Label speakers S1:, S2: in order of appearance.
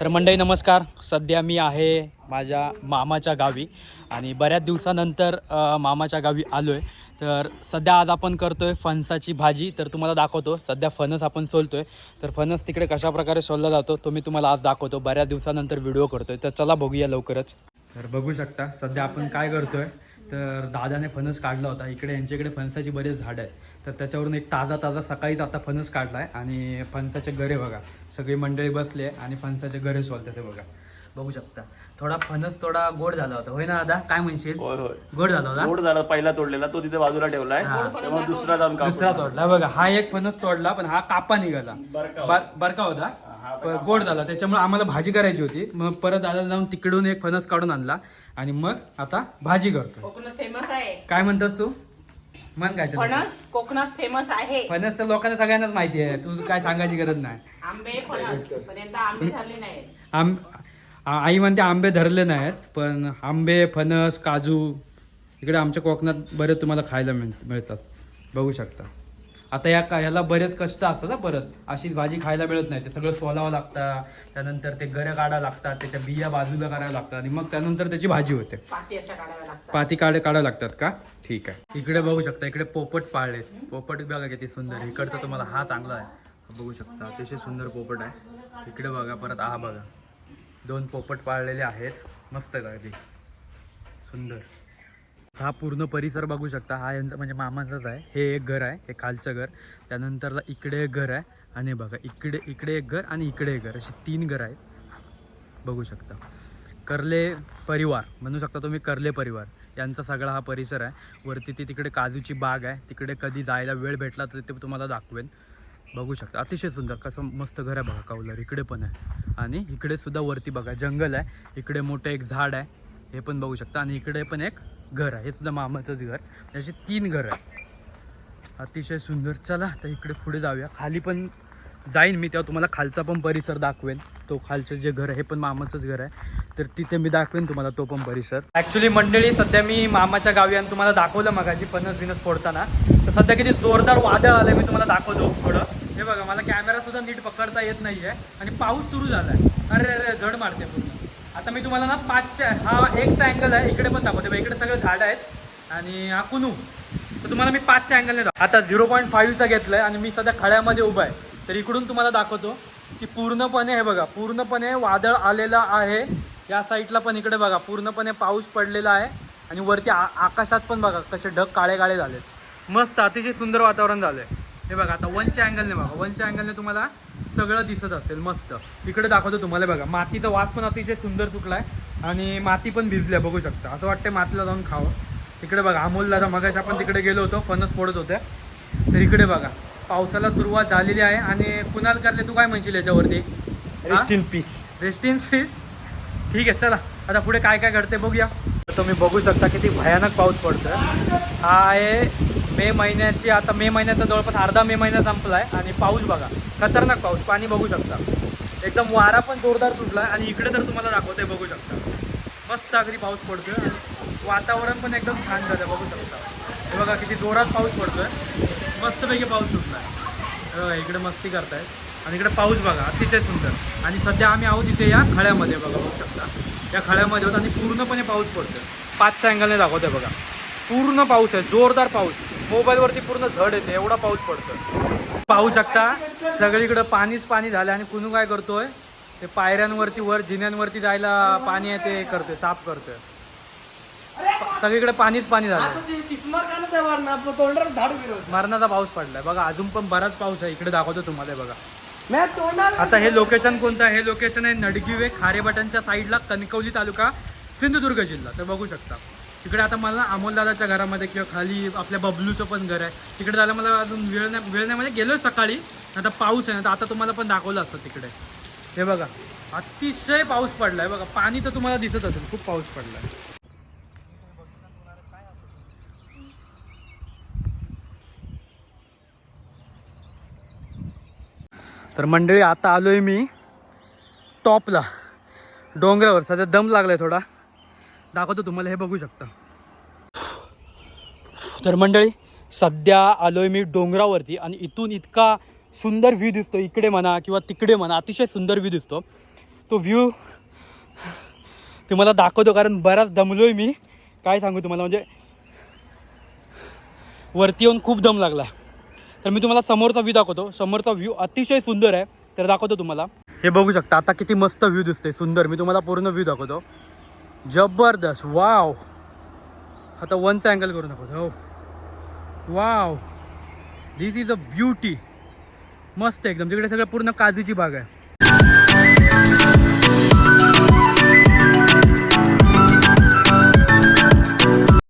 S1: तर मंडळी नमस्कार. सध्या मी आहे माझ्या मामाच्या गावी आणि बऱ्याच दिवसानंतर मामाच्या गावी आलो आहे तर सध्या आज आपण करतो आहे फणसाची भाजी. तर तुम्हाला दाखवतो. सध्या फणस आपण सोलतो आहे तर फणस तिकडे कशाप्रकारे सोलला जातो तो मी तुम्हाला आज दाखवतो. बऱ्याच दिवसानंतर व्हिडिओ करतो आहे तर चला बघूया लवकरच. तर बघू शकता सध्या आपण काय करतोय तर दादाने फणस काढला होता. इकडे यांच्याकडे फणसाची बरेच झाडं आहेत. तर त्याच्यावरून एक ताजा ताजा सकाळीच आता फणस काढला आहे आणि फणसाचे गरे बघा. सगळी मंडळी बसले आणि फणसाचे गरे सोलतात ते बघा. बघू शकता. थोडा फणस थोडा गोड झाला होता. होय ना दादा? काय म्हणशील?
S2: होय होय.
S1: गोड झाला होता?
S2: गोड झाला पहिला तोडलेला. तो तिथे बाजूला ठेवलाय.
S1: हा.
S2: तेव्हा दुसरा जाऊन कापून
S1: दुसरा तोडला. बघा हा एक फणस तोडला पण हा कापा निघाला.
S2: बरका
S1: बर- बरका होता? गोड झाला. त्याच्यामुळे आम्हाला भाजी करायची होती. मग परत दादा जाऊन तिकडून एक फणस काढून आणला आणि मग आता भाजी करतो
S3: कोकणात फेमस आहे.
S1: काय म्हणतोस तू? मन काय
S3: फणस कोकणात फेमस आहे.
S1: फणस तर लोकांना सगळ्यांनाच माहिती आहे. तू काय सांगायची गरज नाही.
S3: आंबे फणस. पण यंदा आंबे झाले नाही
S1: आम आ- आई म्हणते आंबे धरले नाहीत पण आंबे फणस काजू इकडे आमच्या कोकणात बरेच तुम्हाला खायला मिळ मिळतात. बघू शकता. आता या का ह्याला बरेच कष्ट असतात ना परत. अशीच भाजी खायला मिळत नाही. ते सगळं सोलावं लागतं. त्यानंतर ते गरे काढावं लागतात. त्याच्या बिया बाजूला कराव्या लागतात. आणि मग त्यानंतर त्याची भाजी होते.
S3: पाती अशा
S1: काढ काढावं लागतात का? ठीक आहे. इकडे बघू शकता. इकडे पोपट पाळले पोपट बघा किती सुंदर. इकडचा तुम्हाला हा चांगला आहे. बघू शकता. अतिशय सुंदर पोपट आहे. इकडे बघा. परत हा बघा. दोन पोपट पाळलेले आहेत. मस्त आहे अगदी सुंदर. हा पूर्ण परिसर बघू शकता. हा यांचा म्हणजे मामाचाच आहे. हे एक घर आहे. हे खालचं घर. त्यानंतर इकडे एक घर आहे. आणि बघा इकडे इकडे एक घर आणि इकडे एक घर. अशी तीन घर आहेत. बघू शकता. कर्ले परिवार. म्हणू शकता तुम्ही कर्ले परिवार. यांचा सगळा हा परिसर आहे. वरती ती तिकडे काजूची बाग आहे. तिकडे कधी जायला वेळ भेटला तर ते तुम्हाला दाखवेन. बघू शकता. अतिशय सुंदर. कसं मस्त घर आहे बघा कौलर. इकडे पण आहे. आणि इकडे सुद्धा वरती बघा जंगल आहे. इकडे मोठं एक झाड आहे. हे पण बघू शकता. आणि इकडे पण एक घर आहे. हे सुद्धा मामाचंच घर. अशी तीन घर आहे अतिशय सुंदर. चला तर इकडे पुढे जाऊया. खाली पण जाईन मी तेव्हा तुम्हाला खालचा पण परिसर दाखवेन. तो खालचं जे घर आहे हे पण मामाचंच घर आहे. तर तिथे मी दाखवेन तुम्हाला तो पण परिसर. ॲक्च्युली मंडळी सध्या मी मामाच्या गावी आणि तुम्हाला दाखवलं मगाशी पन्नास बिनस फोडताना. तर सध्या किती जोरदार वादळ आलं मी तुम्हाला दाखवतो थोडं हे बघा मला कॅमेरा सुद्धा नीट पकडता येत नाही आहे आणि पाऊस सुरू झाला आहे अरे अरे झड मारते पूर्ण. आता मी तुम्हाला ना पाचच्या हा एकचा अँगल आहे इकडे पण दाखवते. इकडे सगळे झाडं आहेत. आणि हा कुनू. तर तुम्हाला मी पाचच्या अँगलने दाखव आता झिरो पॉईंट फाईव्हचा घेतलं आहे आणि मी सध्या खळ्यामध्ये उभा आहे. तर इकडून तुम्हाला दाखवतो की पूर्णपणे हे बघा पूर्णपणे वादळ आलेलं आहे. या साईडला पण इकडे बघा पूर्णपणे पाऊस पडलेला आहे. आणि वरती आ आकाशात पण बघा कसे ढग काळे काळे झालेत. मस्त अतिशय सुंदर वातावरण झालंय. हे बघा आता वनच्या अँगलने बघा. वनच्या अँगलने तुम्हाला सगळं दिसत असेल मस्त. इकडे दाखवतो तुम्हाला बघा. मातीचा वास पण अतिशय सुंदर सुटलाय आणि माती पण भिजल्या बघू शकता. असं वाटतं मातीला जाऊन खावं. इकडे बघा अमोल दादा मगाशी आपण तिकडे गेलो होतो फणस फोडत होते. तर इकडे बघा पावसाला सुरुवात झालेली आहे आणि कुणाल करले तू काय म्हणशील याच्यावरती?
S2: Rest in peace
S1: rest in peace ठीक आहे चला. आता पुढे काय काय घडते बघूया. तर तुम्ही बघू शकता किती भयानक पाऊस पडतोय. हा आहे मे महिन्याची आता मे महिन्याचा जवळपास अर्धा मे महिना संपला आहे आणि पाऊस बघा. खतरनाक पाऊस पाणी बघू शकता. एकदम वारा पण जोरदार सुटला आणि इकडे तर तुम्हाला दाखवतोय बघू शकता. मस्त अगदी पाऊस पडतोय आणि वातावरण पण एकदम छान झालं बघू शकता. हे बघा किती जोरात पाऊस पडतोय. मस्तपैकी पाऊस सुटला आहे इकडे मस्ती करतायत. आणि इकडे पाऊस बघा अतिशय सुंदर. आणि सध्या आम्ही आहोत इथे या खळ्यामध्ये बघा बघू शकता. या खळ्यामध्ये होत आणि पूर्णपणे पाऊस पडतोय. पाचच्या अँगलने दाखवतोय बघा. पूर्ण पाऊस आहे जोरदार पाऊस. मोबाईलवरती पूर्ण झड येते एवढा पाऊस पडतोय. पाहू शकता सगळीकडे पाणीच पाणी झालं आणि कुणू काय करतोय? ते पायऱ्यांवरती वर जिन्यांवरती जायला पाणी आहे ते करतोय साफ करतोय. सगळीकडे पाणीच पाणी झालं मरणाचा पाऊस पडलाय. बघा अजून पण बराच पाऊस आहे. इकडे दाखवतो तुम्हाला बघा. आता हे लोकेशन कोणतं आहे? हे लोकेशन आहे नडगिवे खारेबटांच्या साईडला कणकवली तालुका सिंधुदुर्ग जिल्हा. तर बघू शकता. तिकडे आता मला अमोलदादाच्या घरामध्ये किंवा खाली आपल्या बबलूचं पण घर आहे. तिकडे जायला मला अजून वेळ नाही वेळ नाही. म्हणजे गेलो सकाळी आता पाऊस आहे. ना तर आता तुम्हाला पण दाखवलं असतं तिकडे. हे बघा अतिशय पाऊस पडला आहे बघा पाणी तर तुम्हाला दिसत असेल खूप पाऊस पडलाय. तर मंडळी आता आलोय मी टॉपला. डोंगरावर सध्या दम लागलाय थोडा. दाखवतो तुम्हाला हे बघू शकता. तर मंडळी सध्या आलोय मी डोंगरावरती आणि इथून इतका सुंदर व्ह्यू दिसतो. इकडे म्हणा किंवा तिकडे म्हणा अतिशय सुंदर व्ह्यू दिसतो. तो व्ह्यू तुम्हाला दाखवतो कारण बराच दमलो आहे मी. काय सांगू तुम्हाला म्हणजे वरती येऊन खूप दम लागला तर मी तुम्हाला समोरचा व्ह्यू दाखवतो. समोरचा व्ह्यू अतिशय सुंदर आहे. तर दाखवतो तुम्हाला. हे बघू शकता आता किती मस्त व्ह्यू दिसते सुंदर. मी तुम्हाला पूर्ण व्ह्यू दाखवतो. जबरदस्त. वाव. आता वनचा अँगल करू नको. हो wow. This is a beauty मस्त एकदम. तिकडे सगळं पूर्ण काजूची बाग आहे.